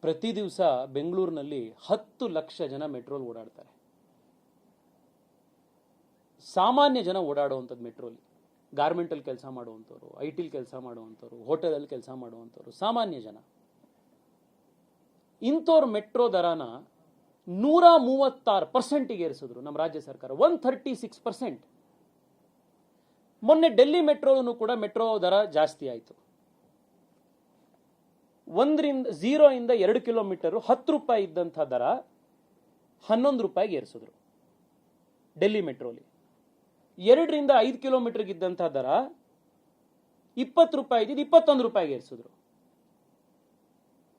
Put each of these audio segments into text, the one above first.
ಪ್ರತಿ ದಿವಸ ಬೆಂಗಳೂರಿನಲ್ಲಿ ಹತ್ತು ಲಕ್ಷ ಜನ ಮೆಟ್ರೋಲ್ ಓಡಾಡ್ತಾರೆ. ಸಾಮಾನ್ಯ ಜನ ಓಡಾಡುವಂಥದ್ದು ಮೆಟ್ರೋಲಿ. ಗಾರ್ಮೆಂಟಲ್ಲಿ ಕೆಲಸ ಮಾಡುವಂಥವ್ರು, ಐ ಟಿಲಿ ಕೆಲಸ ಮಾಡುವಂಥವ್ರು, ಹೋಟೆಲಲ್ಲಿ ಕೆಲಸ ಮಾಡುವಂಥವ್ರು, ಸಾಮಾನ್ಯ ಜನ. ಇಂಥವ್ರ ಮೆಟ್ರೋ ದರನ ನೂರ ಮೂವತ್ತಾರು ಪರ್ಸೆಂಟಿಗೆ ಏರಿಸಿದ್ರು ನಮ್ಮ ರಾಜ್ಯ ಸರ್ಕಾರ. One thirty six percent. ಮೊನ್ನೆ ಡೆಲ್ಲಿ ಮೆಟ್ರೋನು ಕೂಡ ಮೆಟ್ರೋ ದರ ಜಾಸ್ತಿ ಆಯಿತು. ಒಂದರಿಂದ ಝೀರೋ ಇಂದ ಎರಡು ಕಿಲೋಮೀಟರ್ ಹತ್ತು ರೂಪಾಯಿ ಇದ್ದಂಥ ದರ ಹನ್ನೊಂದು ರೂಪಾಯಿಗೆ ಏರಿಸಿದ್ರು. ಡೆಲ್ಲಿ ಮೆಟ್ರೋಲಿ. ಎರಡರಿಂದ ಐದು ಕಿಲೋಮೀಟರ್ಗೆ ಇದ್ದಂಥ ದರ ಇಪ್ಪತ್ತು ರೂಪಾಯಿ ಇದ್ದಿದ್ದು ಇಪ್ಪತ್ತೊಂದು ರೂಪಾಯಿಗೆ ಏರಿಸಿದ್ರು.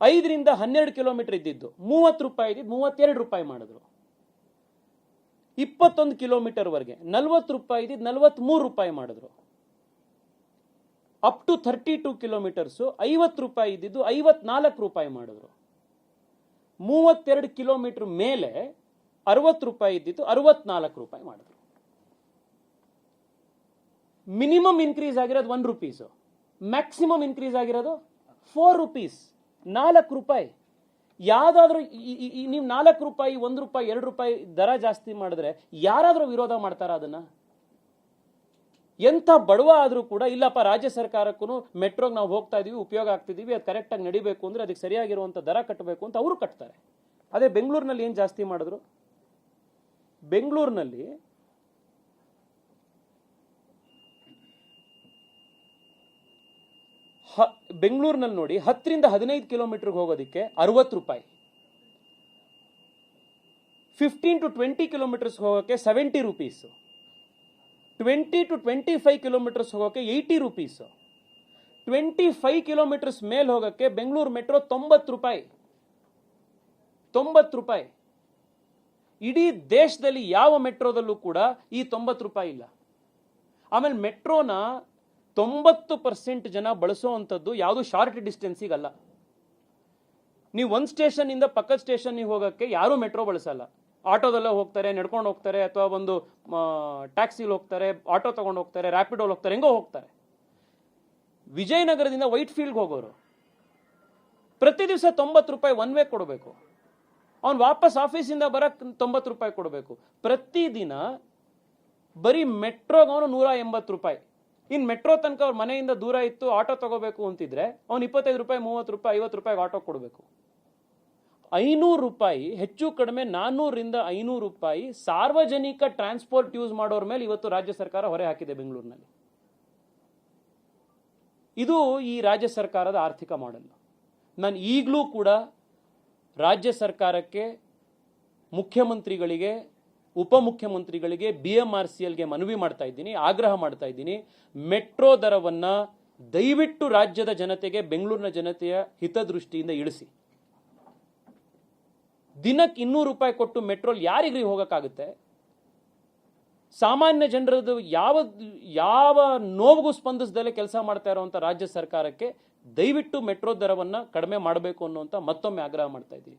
ಐದರಿಂದ ಹನ್ನೆರಡು ಕಿಲೋಮೀಟರ್ ಇದ್ದಿದ್ದು ಮೂವತ್ತು ರೂಪಾಯಿ ಇದ್ದಿದ್ದು ಮೂವತ್ತೆರಡು ರೂಪಾಯಿ ಮಾಡಿದ್ರು. ಇಪ್ಪತ್ತೊಂದು ಕಿಲೋಮೀಟರ್ವರೆಗೆ ನಲ್ವತ್ತು ರೂಪಾಯಿ ಇದ್ದಿದ್ದು ನಲ್ವತ್ಮೂರು ರೂಪಾಯಿ ಮಾಡಿದ್ರು. Up to thirty two kilometres ಐವತ್ತು ರೂಪಾಯಿ ಇದ್ದಿದ್ದು ಐವತ್ನಾಲ್ಕು ರೂಪಾಯಿ ಮಾಡಿದ್ರು. ಮೂವತ್ತೆರಡು ಕಿಲೋಮೀಟರ್ ಮೇಲೆ ಅರವತ್ತು ರೂಪಾಯಿ ಇದ್ದಿದ್ದು ಅರವತ್ನಾಲ್ಕು ರೂಪಾಯಿ ಮಾಡಿದ್ರು. ಮಿನಿಮಮ್ ಇನ್ಕ್ರೀಸ್ ಆಗಿರೋದು ಒನ್ ರುಪೀಸು ಮ್ಯಾಕ್ಸಿಮಮ್ ಇನ್ಕ್ರೀಸ್ ಆಗಿರೋದು ಫೋರ್ ರುಪೀಸ್ ನಾಲ್ಕು ರೂಪಾಯಿ. ಯಾವುದಾದ್ರೂ ನೀವು ನಾಲ್ಕು ರೂಪಾಯಿ, ಒಂದು ರೂಪಾಯಿ, ಎರಡು ರೂಪಾಯಿ ದರ ಜಾಸ್ತಿ ಮಾಡಿದ್ರೆ ಯಾರಾದರೂ ವಿರೋಧ ಮಾಡ್ತಾರ ಅದನ್ನ? ಎಂಥ ಬಡವ ಆದರೂ ಕೂಡ, ಇಲ್ಲಪ್ಪ, ರಾಜ್ಯ ಸರ್ಕಾರಕ್ಕೂ ಮೆಟ್ರೋಗೆ ನಾವು ಹೋಗ್ತಾ ಇದೀವಿ, ಉಪಯೋಗ ಆಗ್ತಿದ್ದೀವಿ ಅದು ಕರೆಕ್ಟಾಗಿ ನಡಿಬೇಕು ಅಂದರೆ ಅದಕ್ಕೆ ಸರಿಯಾಗಿರುವಂಥ ದರ ಕಟ್ಟಬೇಕು ಅಂತ ಅವರು ಕಟ್ತಾರೆ. ಅದೇ ಬೆಂಗಳೂರಿನಲ್ಲಿ ಏನು ಜಾಸ್ತಿ ಮಾಡಿದ್ರು? ಬೆಂಗಳೂರಿನಲ್ಲಿ ಹ, ಬೆಂಗಳೂರಿನಲ್ಲಿ ನೋಡಿ, ಹತ್ತರಿಂದ ಹದಿನೈದು ಕಿಲೋಮೀಟರ್ಗೆ ಹೋಗೋದಕ್ಕೆ ಅರವತ್ತು ರೂಪಾಯಿ. ಫಿಫ್ಟೀನ್ ಟು ಟ್ವೆಂಟಿ ಕಿಲೋಮೀಟರ್ಸ್ ಹೋಗೋಕ್ಕೆ seventy rupees twenty to twenty five kilometres ಹೋಗೋಕ್ಕೆ eighty rupees twenty five kilometres ಮೇಲೆ ಹೋಗೋಕ್ಕೆ ಬೆಂಗಳೂರು ಮೆಟ್ರೋ ತೊಂಬತ್ತು ರೂಪಾಯಿ. ತೊಂಬತ್ತು ರೂಪಾಯಿ. ಇಡೀ ದೇಶದಲ್ಲಿ ಯಾವ ಮೆಟ್ರೋದಲ್ಲೂ ಕೂಡ ಈ ತೊಂಬತ್ತು ರೂಪಾಯಿ ಇಲ್ಲ. ಆಮೇಲೆ ಮೆಟ್ರೋನ ತೊಂಬತ್ತು ಪರ್ಸೆಂಟ್ ಜನ ಬಳಸುವಂಥದ್ದು ಯಾವುದು ಶಾರ್ಟ್ ಡಿಸ್ಟೆನ್ಸಿಗಲ್ಲ ನೀವು ಒಂದು ಸ್ಟೇಷನ್ನಿಂದ ಪಕ್ಕದ ಸ್ಟೇಷನ್ನಿಗೆ ಹೋಗೋಕ್ಕೆ ಯಾರೂ ಮೆಟ್ರೋ ಬಳಸಲ್ಲ. ಆಟೋದಲ್ಲೇ ಹೋಗ್ತಾರೆ, ನಡ್ಕೊಂಡು ಹೋಗ್ತಾರೆ ಅಥವಾ ಒಂದು ಟ್ಯಾಕ್ಸಿಲಿ ಹೋಗ್ತಾರೆ, ಆಟೋ ತಗೊಂಡು ಹೋಗ್ತಾರೆ ರ್ಯಾಪಿಡೋಲ್ ಹೋಗ್ತಾರೆ, ಹೆಂಗೋ ಹೋಗ್ತಾರೆ. ವಿಜಯನಗರದಿಂದ ವೈಟ್ ಫೀಲ್ಡ್ಗೆ ಹೋಗೋರು. ಪ್ರತಿ ದಿವಸ ತೊಂಬತ್ತು ರೂಪಾಯಿ ಒನ್ ವೇ ಕೊಡಬೇಕು. ಅವ್ನು ವಾಪಸ್ ಆಫೀಸಿಂದ ಬರಕ್ ತೊಂಬತ್ತು ರೂಪಾಯಿ ಕೊಡಬೇಕು. ಪ್ರತಿದಿನ ಬರೀ ಮೆಟ್ರೋಗೆ ಅವನು ನೂರ ಎಂಬತ್ತು ರೂಪಾಯಿ. ಇನ್ನು ಮೆಟ್ರೋ ತನಕ ಅವ್ರ ಮನೆಯಿಂದ ದೂರ ಇತ್ತು, ಆಟೋ ತಗೋಬೇಕು ಅಂತಿದ್ರೆ ಅವ್ನು ಇಪ್ಪತ್ತೈದು ರೂಪಾಯಿ, ಮೂವತ್ತು ರೂಪಾಯಿ, ಐವತ್ತು ರೂಪಾಯಿಗೆ ಆಟೋ ಕೊಡಬೇಕು. ಐನೂರು ರೂಪಾಯಿ, ಹೆಚ್ಚು ಕಡಿಮೆ ನಾನ್ನೂರಿಂದ ಐನೂರು ರೂಪಾಯಿ ಸಾರ್ವಜನಿಕ ಟ್ರಾನ್ಸ್ಪೋರ್ಟ್ ಯೂಸ್ ಮಾಡೋರ ಮೇಲೆ ಇವತ್ತು ರಾಜ್ಯ ಸರ್ಕಾರ ಹೊರೆ ಹಾಕಿದೆ ಬೆಂಗಳೂರಿನಲ್ಲಿ. ಇದು ಈ ರಾಜ್ಯ ಸರ್ಕಾರದ ಆರ್ಥಿಕ ಮಾಡೆಲ್ ನಾನು ಈಗಲೂ ಕೂಡ ರಾಜ್ಯ ಸರ್ಕಾರಕ್ಕೆ, ಮುಖ್ಯಮಂತ್ರಿಗಳಿಗೆ, ಉಪಮುಖ್ಯಮಂತ್ರಿಗಳಿಗೆ ಬಿ ಎಂ ಆರ್ ಸಿ ಎಲ್ಗೆ ಮನವಿ ಮಾಡ್ತಾ ಇದ್ದೀನಿ, ಆಗ್ರಹ ಮಾಡ್ತಾ ಇದ್ದೀನಿ. ಮೆಟ್ರೋ ದರವನ್ನು ದಯವಿಟ್ಟು ರಾಜ್ಯದ ಜನತೆಗೆ, ಬೆಂಗಳೂರಿನ ಜನತೆಯ ಹಿತದೃಷ್ಟಿಯಿಂದ ಇಳಿಸಿ. ದಿನಕ್ಕೆ ಇನ್ನೂರು ರೂಪಾಯಿ ಕೊಟ್ಟು ಮೆಟ್ರೋಲ್ ಯಾರಿಗ್ರಿ ಹೋಗೋಕ್ಕಾಗುತ್ತೆ? ಸಾಮಾನ್ಯ ಜನರದ್ದು ಯಾವ ಯಾವ ನೋವಿಗೂ ಸ್ಪಂದಿಸದಲ್ಲೇ ಕೆಲಸ ಮಾಡ್ತಾ ಇರೋವಂಥ ರಾಜ್ಯ ಸರ್ಕಾರಕ್ಕೆ ದಯವಿಟ್ಟು ಮೆಟ್ರೋ ದರವನ್ನು ಕಡಿಮೆ ಮಾಡಬೇಕು ಅನ್ನುವಂಥ ಮತ್ತೊಮ್ಮೆ ಆಗ್ರಹ ಮಾಡ್ತಾ ಇದ್ದೀನಿ.